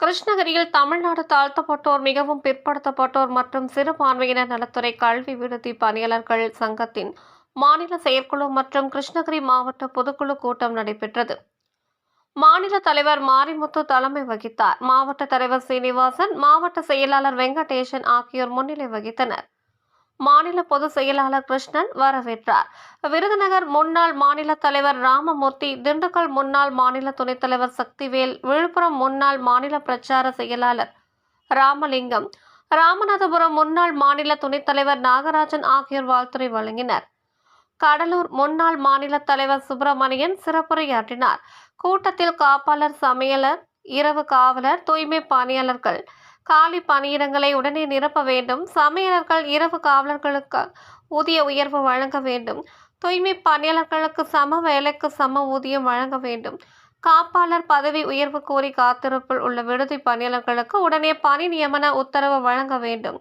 கிருஷ்ணகிரியில் தமிழ்நாடு தாழ்த்தப்பட்டோர் மிகவும் பிற்படுத்தப்பட்டோர் மற்றும் சிறுபான்மையினர் நலத்துறை கல்வி விடுதி பணியாளர்கள் சங்கத்தின் மாநில செயற்குழு மற்றும் கிருஷ்ணகிரி மாவட்ட பொதுக்குழு கூட்டம் நடைபெற்றது. மாநில தலைவர் மாரிமுத்து தலைமை வகித்தார். மாவட்ட தலைவர் சீனிவாசன் மாவட்ட செயலாளர் வெங்கடேசன் ஆகியோர் முன்னிலை வகித்தனர். மாநில பொதுச் செயலாளர் கிருஷ்ணன் வரவேற்றார். விருதுநகர் முன்னாள் மாநில தலைவர் ராமமூர்த்தி திண்டுக்கல் முன்னாள் மாநில துணைத் தலைவர் சக்திவேல் விழுப்புரம் முன்னாள் மாநில பிரச்சார செயலாளர் ராமலிங்கம் ராமநாதபுரம் முன்னாள் மாநில துணைத் தலைவர் நாகராஜன் ஆகியோர் வாழ்த்துரை வழங்கினர். கடலூர் முன்னாள் மாநில தலைவர் சுப்பிரமணியன் சிறப்புரையாற்றினார். கூட்டத்தில் காப்பாளர் சமையலர் இரவு காவலர் தூய்மை பணியாளர்கள் காலி பணியிடங்களை உடனே நிரப்ப வேண்டும். சமையலர்கள் இரவு காவலர்களுக்கு ஊதிய உயர்வு வழங்க வேண்டும். தூய்மை பணியாளர்களுக்கு சம வேலைக்கு சம ஊதியம் வழங்க வேண்டும். காப்பாளர் பதவி உயர்வு கோரி காத்திருப்பில் உள்ள விடுதி பணியாளர்களுக்கு உடனே பணி நியமன உத்தரவு வழங்க வேண்டும்.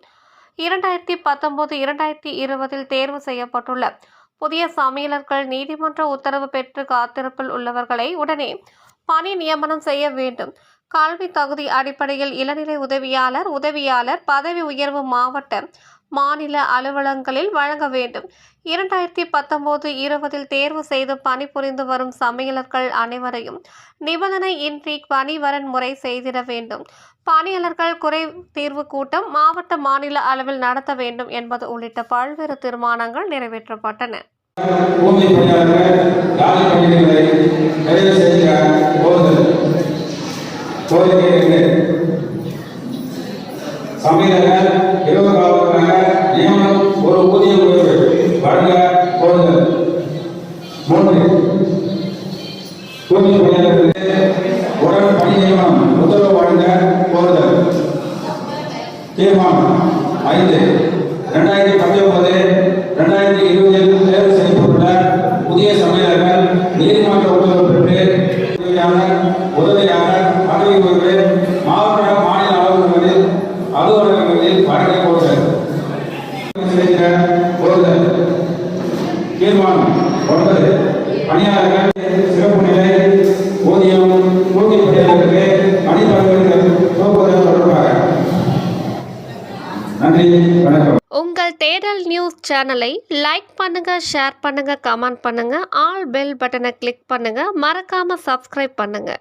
இரண்டாயிரத்தி பத்தொன்பது இரண்டாயிரத்தி இருபதில் தேர்வு செய்யப்பட்டுள்ள புதிய சமையலர்கள் நீதிமன்ற உத்தரவு பெற்று காத்திருப்பில் உள்ளவர்களை உடனே பணி நியமனம் செய்ய வேண்டும். கல்வி தகுதி அடிப்படையில் இளநிலை உதவியாளர் உதவியாளர் பதவி உயர்வு மாவட்ட மாநில அலுவலகங்களில் வழங்க வேண்டும். இரண்டாயிரத்தி பத்தொன்பது இருபதில் தேர்வு செய்து பணிபுரிந்து வரும் சமையலர்கள் அனைவரையும் நிபந்தனை இன்றி பணிவரன் முறை செய்திட வேண்டும். பணியாளர்கள் குறை தீர்வு கூட்டம் மாவட்ட மாநில அளவில் நடத்த வேண்டும் என்பது உள்ளிட்ட பல்வேறு தீர்மானங்கள் நிறைவேற்றப்பட்டன. பூமி பணியாளர்கள் காலி பணிகளை நிறைவு செய்ய கோருதல். கோரிக்கை இரண்டு சமையலர் இரவு நியமனம் ஒரு ஊதிய உயர்வு வழங்க கோருதல். மூன்று. தூய்மை பணியாளர்களுக்கு ஒரு பணி நியமனம் உத்தரவு வழங்க கோருதல். தீர்மானம். ஐந்து. ரெண்டாயிரத்தி பத்தொன்பது ரெண்டாயிரத்தி இருபதில் தேர்வு செய்யப்பட்டுள்ள புதிய சமையலர்கள் நீதிமன்ற உத்தரவு பெற்று உதவியாளர் உதவியாளர் பதவி உயர்வு மாவட்ட மாநில அலுவலகங்களில் அலுவலகங்களில் வழங்க கோருதல் செய்கிற கோருதல் தீர்மானம் ஒன்பது பணியாளர்கள் சிறப்பு நிலை ஊதியம் ஊதிய பணியாளர்களுக்கு பணிபுரிவதற்கு போக்குவரத்து தொடர்பாக. நன்றி வணக்கம். உங்கள் தேடல் நியூஸ் சேனலை லைக் பண்ணுங்க ஷேர் பண்ணுங்க கமெண்ட் பண்ணுங்க ஆல் பெல் பட்டனை கிளிக் பண்ணுங்க மறக்காம சப்ஸ்கிரைப் பண்ணுங்க.